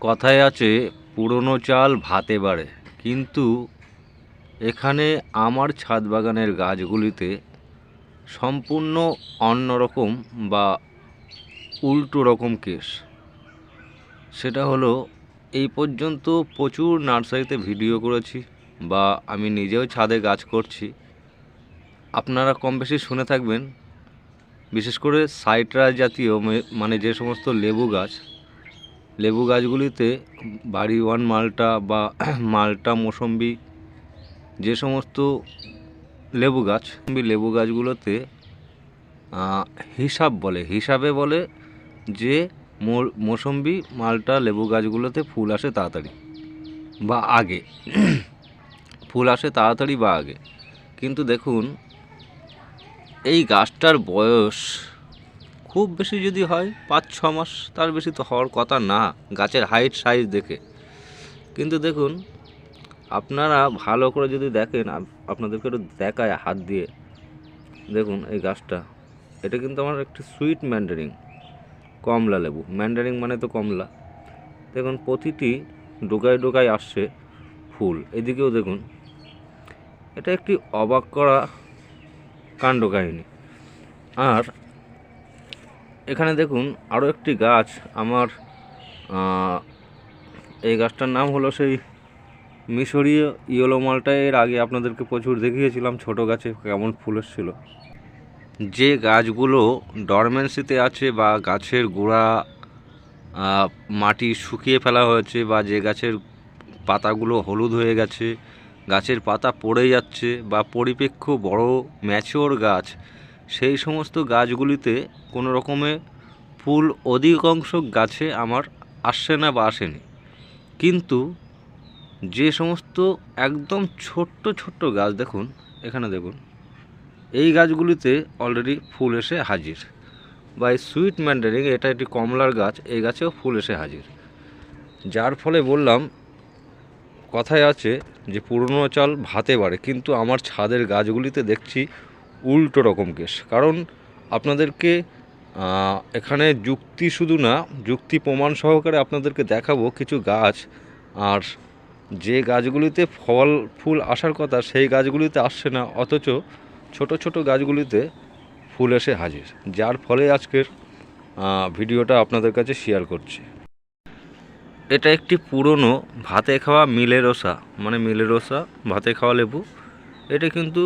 কথায় আছে, পুরনো চাল ভাতে বাড়ে। কিন্তু এখানে আমার ছাদ বাগানের গাছগুলিতে সম্পূর্ণ অন্যরকম বা উল্টো রকম কেস সেটা হলো, এই পর্যন্ত প্রচুর নার্সারিতে ভিডিও করেছি বা আমি নিজেও ছাদে গাছ করছি। আপনারা কম বেশি শুনে থাকবেন। বিশেষ করে সাইট্রাস জাতীয় মানে যে সমস্ত লেবু গাছ লেবু গাছগুলিতে বাড়ি ওয়ান মালটা বা মালটা মোসম্বি যে সমস্ত লেবু গাছ লেবু গাছগুলোতে হিসাব বলে, হিসাবে বলে যে মোসম্বি মালটা লেবু গাছগুলোতে ফুল আসে তাড়াতাড়ি বা আগে। ফুল আসে তাড়াতাড়ি বা আগে। কিন্তু দেখুন, এই গাছটার বয়স খুব বেশি যদি হয়, পাঁচ, ছ মাস তার বেশি তো হওয়ার কথা না, গাছের হাইট সাইজ দেখে। কিন্তু দেখুন, আপনারা ভালো করে যদি দেখেন আপনাদেরকে একটু দেখায় হাত দিয়ে। দেখুন এই গাছটা, এটা কিন্তু আমার একটি সুইট ম্যান্ডারিং কমলা লেবু। ম্যান্ডারিং মানে তো কমলা। দেখুন, প্রতিটি ডোকায় ডোকায় আসছে ফুল। এদিকেও দেখুন, এটা একটি অবাক করা কাণ্ড কাহিনী আর এখানে দেখুন আরও একটি গাছ। আমার এই গাছটার নাম হলো সেই মিশরীয় ইয়েলো মালটা। এর আগে আপনাদেরকে প্রচুর দেখিয়েছিলাম ছোট গাছে কেমন ফুল এসেছিল। যে গাছগুলো ডরমেন্সিতে আছে বা গাছের গোড়া মাটি শুকিয়ে ফেলা হয়েছে বা যে গাছের পাতাগুলো হলুদ হয়ে গেছে, গাছের পাতা পড়ে যাচ্ছে বা পরিপেক্ষ বড় ম্যাচিওর গাছ সেই সমস্ত গাছগুলিতে কোনো রকমে ফুল অধিকাংশ গাছে আমার আসছে না বা আসেনি। কিন্তু যে সমস্ত একদম ছোট্ট ছোট্ট গাছ দেখুন, এখানে দেখুন, এই গাছগুলিতে অলরেডি ফুল এসে হাজির। বা এই সুইট ম্যান্ডারিং এটা একটি কমলার গাছ, এই গাছেও ফুল এসে হাজির। যার ফলে বললাম, কথায় আছে যে পুরনো চাল ভাতে বাড়ে, কিন্তু আমার ছাদের গাছগুলিতে দেখছি উল্টো রকম কেস। কারণ আপনাদেরকে এখানে যুক্তি শুধু না, যুক্তি প্রমাণ সহকারে আপনাদেরকে দেখাবো কিছু গাছ। আর যে গাছগুলিতে ফল, ফুল আসার কথা, সেই গাছগুলিতে আসছে না। অথচ ছোট ছোট গাছগুলিতে ফুল এসে হাজির। যার ফলে আজকের ভিডিওটা আপনাদের কাছে শেয়ার করছি। এটা একটি পুরনো ভাতে খাওয়া মিলেরোসা মানে মিলেরোসা ভাতে খাওয়া লেবু। এটা কিন্তু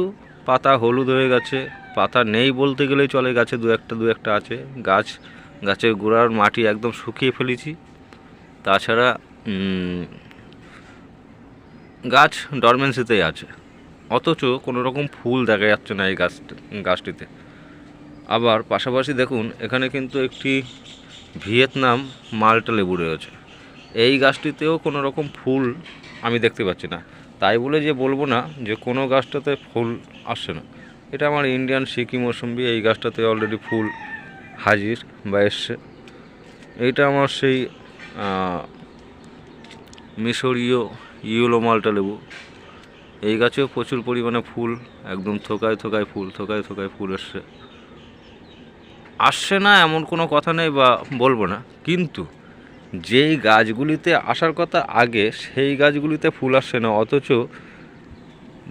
পাতা হলুদ হয়ে গেছে, পাতা নেই বলতে গেলেই চলে, গাছে দু একটা দু একটা আছে। গাছ, গাছের গোড়ার মাটি একদম শুকিয়ে ফেলেছি। তাছাড়া গাছ ডরমেন্সিতেই আছে। অথচ কোনো রকম ফুল দেখা যাচ্ছে না এই গাছ, গাছটিতে। আবার পাশাপাশি দেখুন, এখানে কিন্তু একটি ভিয়েতনাম মাল্টা লেবু রয়েছে। এই গাছটিতেও কোনো রকম ফুল আমি দেখতে পাচ্ছি না। তাই বলে যে বলব না যে কোনো গাছটাতে ফুল আসছে না। এটা আমার ইন্ডিয়ান সিকি মৌসুম্বি, এই গাছটাতে অলরেডি ফুল হাজির বা এসছে। এইটা আমার সেই মিশরীয় ইউলো মাল্টা লেবু। এই গাছেও প্রচুর পরিমাণে ফুল, একদম থোকায় থোকায় ফুল, থোকায় থোকায় ফুল এসছে। আসছে না এমন কোনো কথা নেই বা বলব না, কিন্তু যেই গাছগুলিতে আসার কথা আগে, সেই গাছগুলিতে ফুল আসছে না। অথচ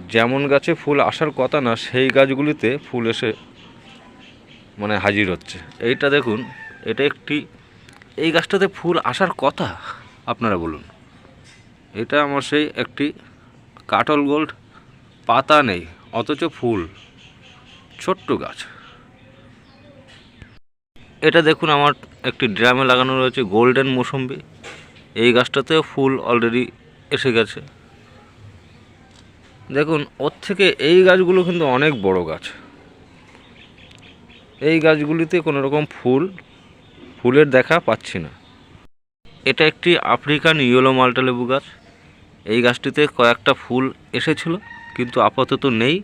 যেমন গাছে ফুল আসার কথা না, সেই গাছগুলিতে ফুল এসে মানে হাজির হচ্ছে। এইটা দেখুন, এটা একটি, এই গাছটাতে ফুল আসার কথা? আপনারা বলুন। এটা আমার সেই একটি কাটল গোল্ড পাতা নেই, অথচ ফুল, ছোট্ট গাছ। এটা দেখুন, আমার একটি ড্রামে লাগানো রয়েছে গোল্ডেন মৌসম্বি। এই গাছটাতেও ফুল অলরেডি এসে গেছে। দেখুন, ওর থেকে এই গাছগুলো কিন্তু অনেক বড় গাছ। এই গাছগুলিতে কোনো রকম ফুল, ফুলের দেখা পাচ্ছি না। এটা একটি আফ্রিকান ইয়েলো মাল্টা লেবু গাছ। এই গাছটিতে কয়েকটা ফুল এসেছিল, কিন্তু আপাতত নেই।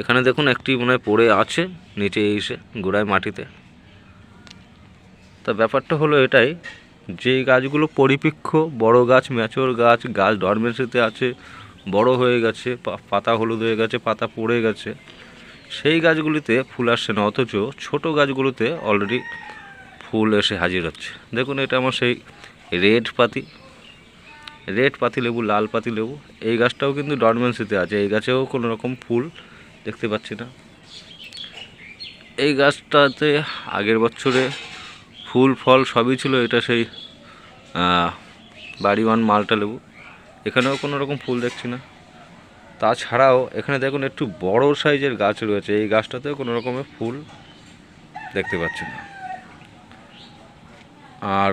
এখানে দেখুন, একটি মনে পড়ে আছে, নিচে এসে গোড়ায় মাটিতে। তা ব্যাপারটা হলো এটাই, যে গাছগুলো পরিপেক্ষ বড় গাছ, ম্যাচোর গাছ গাছ ডরমেন্সিতে আছে, বড় হয়ে গেছে পাতা হলুদ হয়ে গেছে, পাতা পড়ে গেছে, সেই গাছগুলিতে ফুল আসছে না, অথচ ছোট গাছগুলোতে অলরেডি ফুল এসে হাজির হচ্ছে। দেখুন এটা আমার সেই রেড পাতি রেড পাতি লেবু, লাল পাতি লেবু, এই গাছটাও কিন্তু ডরমেন্সিতে আছে, এই গাছেও কোনো রকম ফুল দেখতে পাচ্ছি না। এই গাছটাতে আগের বছরে ফুল, ফল সবই ছিল, এটা সেই বাড়িওয়ান মালটা লেবু। এখানেও কোনো রকম ফুল দেখছি না। তাছাড়াও এখানে দেখুন একটু বড় সাইজের গাছ রয়েছে, এই গাছটাতেও কোনো রকমের ফুল দেখতে পাচ্ছি না। আর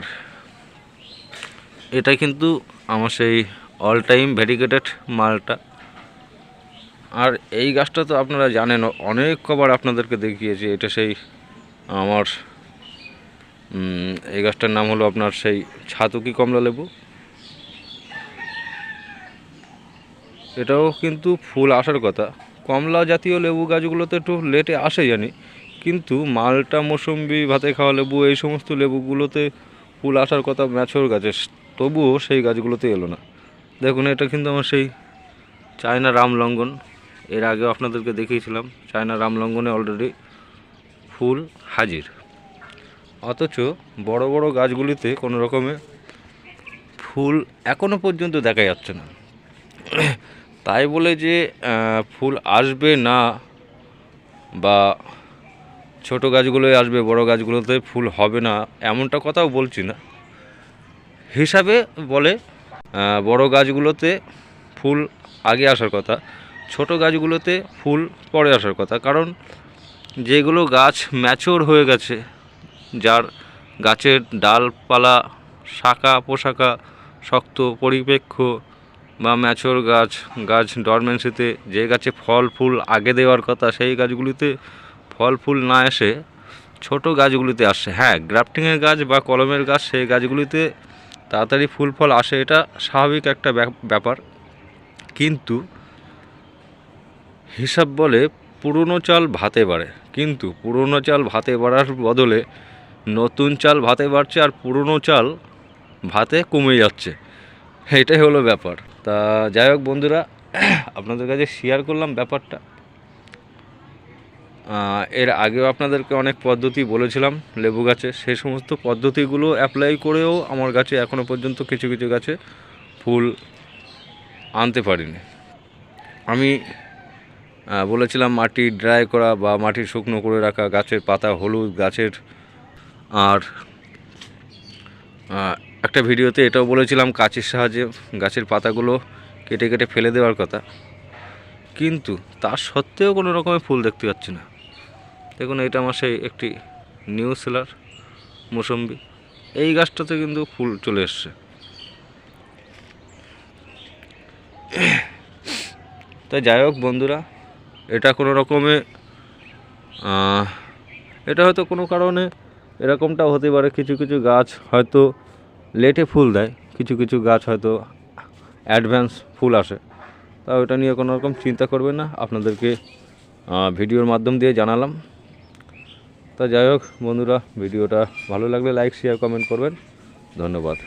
এটা কিন্তু আমার সেই অল টাইম ভেরিগেটেড মালটা। আর এই গাছটা তো আপনারা জানেন, অনেক কবার আপনাদেরকে দেখিয়েছি, এটা সেই আমার এই গাছটার নাম হলো আপনার সেই ছাতুকি কমলা লেবু এটাও কিন্তু ফুল আসার কথা। কমলা জাতীয় লেবু গাছগুলোতে একটু লেটে আসে জানি, কিন্তু মালটা, মৌসুম্বি, ভাতে খাওয়া লেবু, এই সমস্ত লেবুগুলোতে ফুল আসার কথা ম্যাচোর গাছে, তবুও সেই গাছগুলোতে এলো না। দেখুন, এটা কিন্তু আমার সেই চায়না রামলঙ্গন। এর আগেও আপনাদেরকে দেখিয়েছিলাম, চায়না রামলঙ্গনে অলরেডি ফুল হাজির। অথচ বড় বড় গাছগুলিতে কোনো রকমে ফুল এখনও পর্যন্ত দেখা যাচ্ছে না। তাই বলে যে ফুল আসবে না বা ছোট গাছগুলোই আসবে, বড় গাছগুলোতে ফুল হবে না, এমনটা কথাও বলছি না। হিসাবে বলে বড় গাছগুলোতে ফুল আগে আসার কথা, ছোট গাছগুলোতে ফুল পরে আসার কথা। কারণ যেগুলো গাছ ম্যাচোর হয়ে গেছে যার গাছের ডালপালা শাখা পোশাকা শক্ত পরিপেক্ষ বা ম্যাচোর গাছ গাছ ডরমেন্সিতে যে গাছে ফল, ফুল আগে দেওয়ার কথা, সেই গাছগুলিতে ফল, ফুল না এসে ছোট গাছগুলিতে আসে। হ্যাঁ গ্রাফটিংয়ের গাছ বা কলমের গাছ, সেই গাছগুলিতে তাড়াতাড়ি ফুল, ফল আসে, এটা স্বাভাবিক একটা ব্যাপ- ব্যাপার। কিন্তু হিসাব বলে পুরনো চাল ভাতে বাড়ে। কিন্তু পুরনো চাল ভাতে বাড়ার বদলে নতুন চাল ভাতে বাড়ছে আর পুরনো চাল ভাতে কমে যাচ্ছে। এটাই হলো ব্যাপার। তা যাই হোক বন্ধুরা, আপনাদের কাছে শেয়ার করলাম ব্যাপারটা। এর আগেও আপনাদেরকে অনেক পদ্ধতি বলেছিলাম লেবু গাছে। সেই সমস্ত পদ্ধতিগুলো অ্যাপ্লাই করেও আমার গাছে এখনও পর্যন্ত কিছু কিছু গাছে ফুল আনতে পারিনি। আমি বলেছিলাম মাটি ড্রাই করা বা মাটি শুকনো করে রাখা, গাছের পাতা হলুদ, গাছের আর একটা ভিডিওতে এটাও বলেছিলাম কাঁচির সাহায্যে গাছের পাতাগুলো কেটে কেটে ফেলে দেওয়ার কথা। কিন্তু তার সত্ত্বেও কোনো রকমের ফুল দেখতে পাচ্ছি না। দেখুন, এটা আমার সেই একটি নিউ সেলার মৌসম্বি। এই গাছটাতে কিন্তু ফুল চলে এসছে। তাই যাই হোক বন্ধুরা, এটা কোনো রকমে এটা হয়তো কোনো কারণে এরকমটাও হতে পারে, কিছু কিছু গাছ হয়তো লেটে ফুল দেয়, কিছু কিছু গাছ হয়তো অ্যাডভান্স ফুল আসে। তা ওটা নিয়ে কোনো রকম চিন্তা করবেন না, আপনাদেরকে ভিডিওর মাধ্যম দিয়ে জানালাম। তা যাই হোক, বন্ধুরা, ভিডিওটা ভালো লাগলে লাইক শেয়ার কমেন্ট করবেন। ধন্যবাদ।